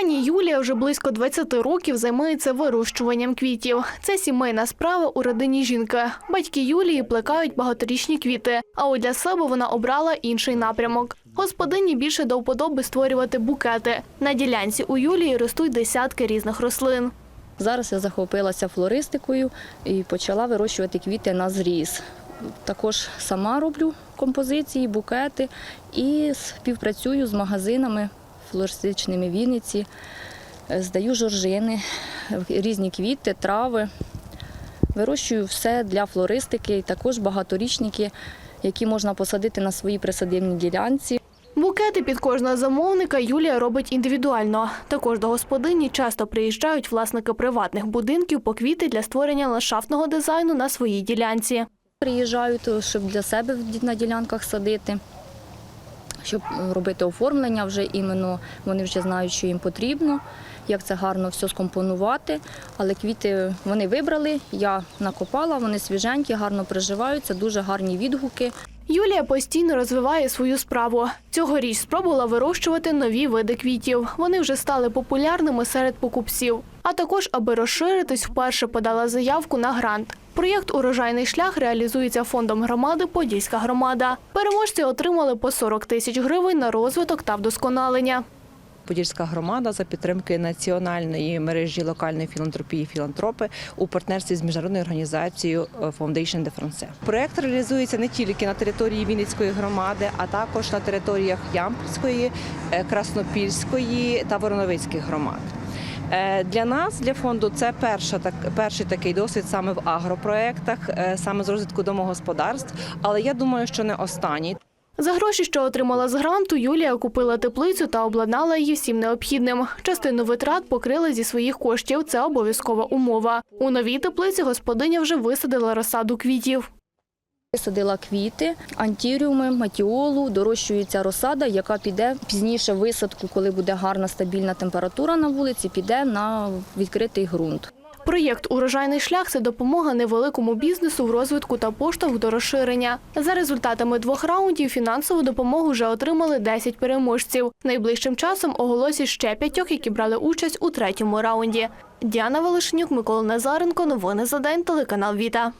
Пані Юлія вже близько 20 років займається вирощуванням квітів. Це сімейна справа у родині жінки. Батьки Юлії плекають багаторічні квіти, а от для себе вона обрала інший напрямок. Господині більше до вподоби створювати букети. На ділянці у Юлії ростуть десятки різних рослин. Зараз я захопилася флористикою і почала вирощувати квіти на зріз. Також сама роблю композиції, букети і співпрацюю з магазинами флористичними Вінниці. Е, Здаю жоржини, різні квіти, трави. Вирощую все для флористики, і також багаторічники, які можна посадити на своїй присадибній ділянці. Букети під кожного замовника Юлія робить індивідуально. Також до господині часто приїжджають власники приватних будинків по квіти для створення ландшафтного дизайну на своїй ділянці. Приїжджають, щоб для себе на ділянках садити, щоб робити оформлення вже іменно. Вони вже знають, що їм потрібно, як це гарно все скомпонувати. Але квіти вони вибрали, я накопала, вони свіженькі, гарно приживаються, дуже гарні відгуки. Юлія постійно розвиває свою справу. Цьогоріч спробувала вирощувати нові види квітів. Вони вже стали популярними серед покупців. А також, аби розширитись, вперше подала заявку на грант. Проєкт Урожайний шлях реалізується фондом громади Подільська громада. Переможці отримали по 40 тисяч гривень на розвиток та вдосконалення. Подільська громада за підтримки національної мережі локальної філантропії філантропи у партнерстві з міжнародною організацією е, Foundation de France. Проект реалізується не тільки на території Вінницької громади, а також на територіях Ямпільської, е, Краснопільської та Вороновицьких громад. Е, Для нас, для фонду, це перша так перший такий досвід саме в агропроектах, е, саме з розвитку домогосподарств. Але я думаю, що не останній. За гроші, що отримала з гранту, Юлія купила теплицю та обладнала її всім необхідним. Частину витрат покрила зі своїх коштів. Це обов'язкова умова. У новій теплиці господиня вже висадила розсаду квітів. Висадила квіти, антіріуми, матіолу, дорощується розсада, яка піде пізніше висадку, коли буде гарна стабільна температура на вулиці, піде на відкритий ґрунт. Проєкт Урожайний шлях це допомога невеликому бізнесу в розвитку та поштовх до розширення. За результатами двох раундів фінансову допомогу вже отримали 10 переможців. Найближчим часом оголосять ще п'ятьох, які брали участь у третьому раунді. Діана Волошенюк, Микола Назаренко. Новини за день. Телеканал Віта.